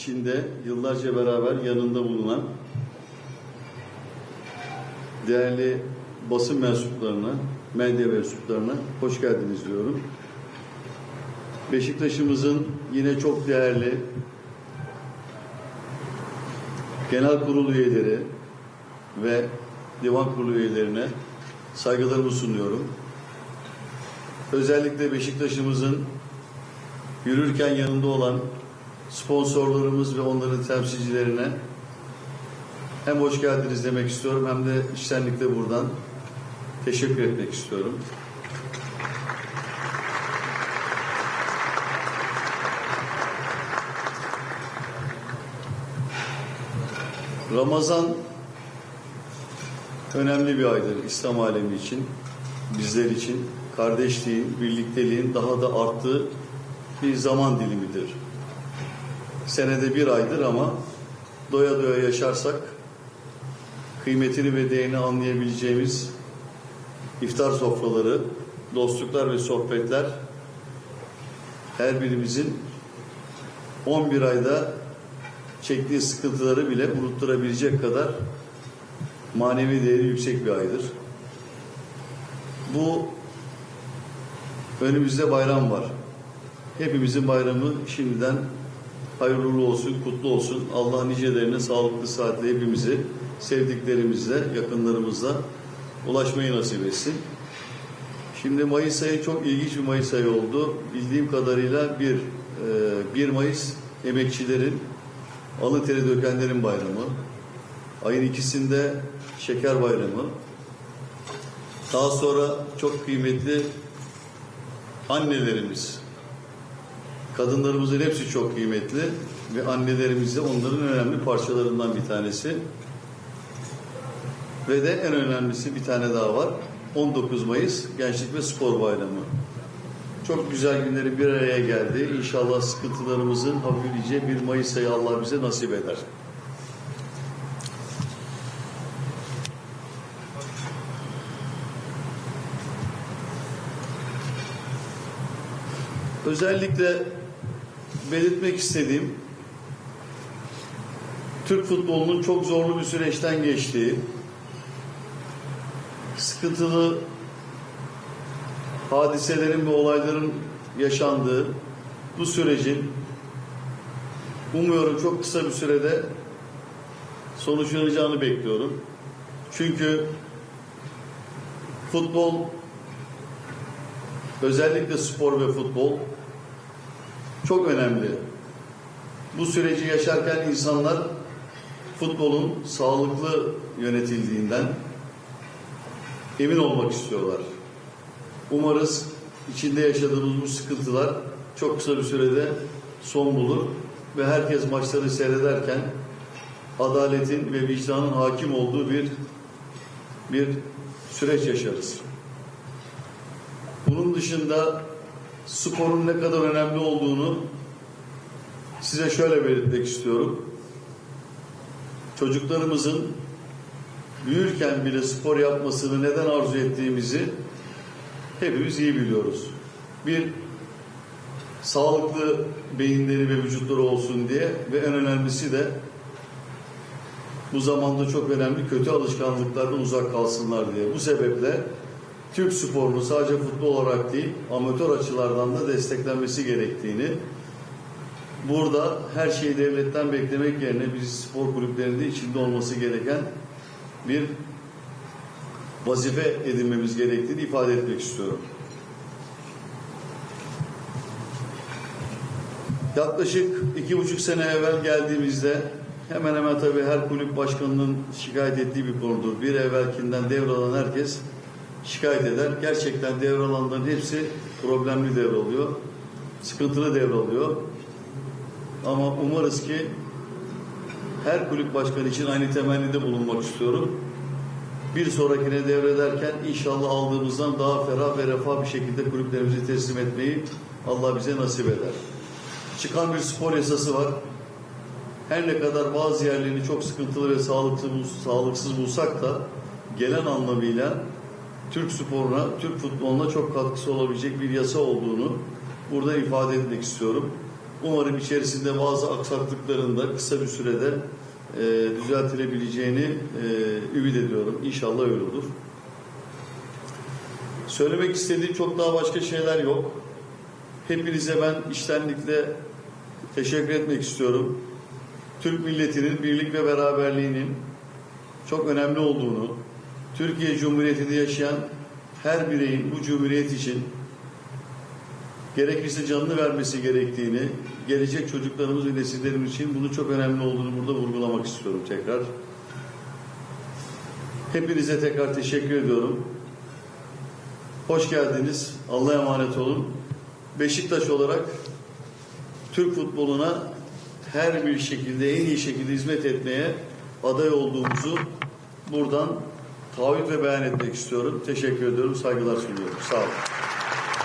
içinde yıllarca beraber yanında bulunan değerli basın mensuplarına, medya mensuplarına hoş geldiniz diyorum. Beşiktaş'ımızın yine çok değerli genel kurul üyeleri ve divan kurulu üyelerine saygılarımı sunuyorum. Özellikle Beşiktaş'ımızın yürürken yanında olan sponsorlarımız ve onların temsilcilerine hem hoş geldiniz demek istiyorum hem de içtenlikle buradan teşekkür etmek istiyorum. Ramazan önemli bir aydır İslam alemi için, bizler için kardeşliğin, birlikteliğin daha da arttığı bir zaman dilimidir. Senede bir aydır ama doya doya yaşarsak kıymetini ve değerini anlayabileceğimiz iftar sofraları, dostluklar ve sohbetler her birimizin 11 ayda çektiği sıkıntıları bile unutturabilecek kadar manevi değeri yüksek bir aydır. Bu önümüzde bayram var. Hepimizin bayramı şimdiden hayırlı olsun, kutlu olsun. Allah nicelerine sağlıklı, saatli hepimizi sevdiklerimizle, yakınlarımızla ulaşmayı nasip etsin. Şimdi Mayıs ayı çok ilginç bir Mayıs ayı oldu. Bildiğim kadarıyla bir, e, 1 Mayıs emekçilerin, alın teri dökenlerin bayramı. Ayın ikisinde şeker bayramı. Daha sonra çok kıymetli annelerimiz, kadınlarımızın hepsi çok kıymetli ve annelerimiz de onların önemli parçalarından bir tanesi. Ve de en önemlisi bir tane daha var. 19 Mayıs Gençlik ve Spor Bayramı. Çok güzel günleri bir araya geldi. İnşallah sıkıntılarımızın hafifleyeceği bir Mayıs ayı Allah bize nasip eder. Özellikle belirtmek istediğim Türk futbolunun çok zorlu bir süreçten geçtiği, sıkıntılı hadiselerin ve olayların yaşandığı bu sürecin umuyorum çok kısa bir sürede sonuçlanacağını bekliyorum. Çünkü futbol özellikle spor ve futbol çok önemli. Bu süreci yaşarken insanlar futbolun sağlıklı yönetildiğinden emin olmak istiyorlar. Umarız içinde yaşadığımız bu sıkıntılar çok kısa bir sürede son bulur ve herkes maçları seyrederken adaletin ve vicdanın hakim olduğu bir bir süreç yaşarız. Bunun dışında sporun ne kadar önemli olduğunu size şöyle belirtmek istiyorum. Çocuklarımızın büyürken bile spor yapmasını neden arzu ettiğimizi hepimiz iyi biliyoruz. Bir sağlıklı beyinleri ve vücutları olsun diye ve en önemlisi de bu zamanda çok önemli kötü alışkanlıklardan uzak kalsınlar diye. Bu sebeple Türk sporunu sadece futbol olarak değil amatör açılardan da desteklenmesi gerektiğini burada her şeyi devletten beklemek yerine biz spor kulüplerinde içinde olması gereken bir vazife edinmemiz gerektiğini ifade etmek istiyorum. Yaklaşık iki buçuk sene evvel geldiğimizde hemen hemen tabii her kulüp başkanının şikayet ettiği bir konudur. Bir evvelkinden devralan herkes şikayet eder. Gerçekten devralanların hepsi problemli devralıyor. Sıkıntılı devralıyor. Ama umarız ki her kulüp başkanı için aynı temennide bulunmak istiyorum. Bir sonrakine devrederken inşallah aldığımızdan daha ferah ve refah bir şekilde kulüplerimizi teslim etmeyi Allah bize nasip eder. Çıkan bir spor yasası var. Her ne kadar bazı yerlerini çok sıkıntılı ve sağlıksız, sağlıksız bulsak da gelen anlamıyla Türk sporuna, Türk futboluna çok katkısı olabilecek bir yasa olduğunu burada ifade etmek istiyorum. Umarım içerisinde bazı aksaklıkların da kısa bir sürede e, düzeltilebileceğini e, ümit ediyorum. İnşallah öyle olur. Söylemek istediğim çok daha başka şeyler yok. Hepinize ben içtenlikle teşekkür etmek istiyorum. Türk milletinin birlik ve beraberliğinin çok önemli olduğunu, Türkiye Cumhuriyeti'nde yaşayan her bireyin bu cumhuriyet için gerekirse canını vermesi gerektiğini, gelecek çocuklarımız ve nesillerimiz için bunun çok önemli olduğunu burada vurgulamak istiyorum tekrar. Hepinize tekrar teşekkür ediyorum. Hoş geldiniz. Allah'a emanet olun. Beşiktaş olarak Türk futboluna her bir şekilde, en iyi şekilde hizmet etmeye aday olduğumuzu buradan taahhüt ve beyan etmek istiyorum. Teşekkür ediyorum. Saygılar sunuyorum. Sağ olun.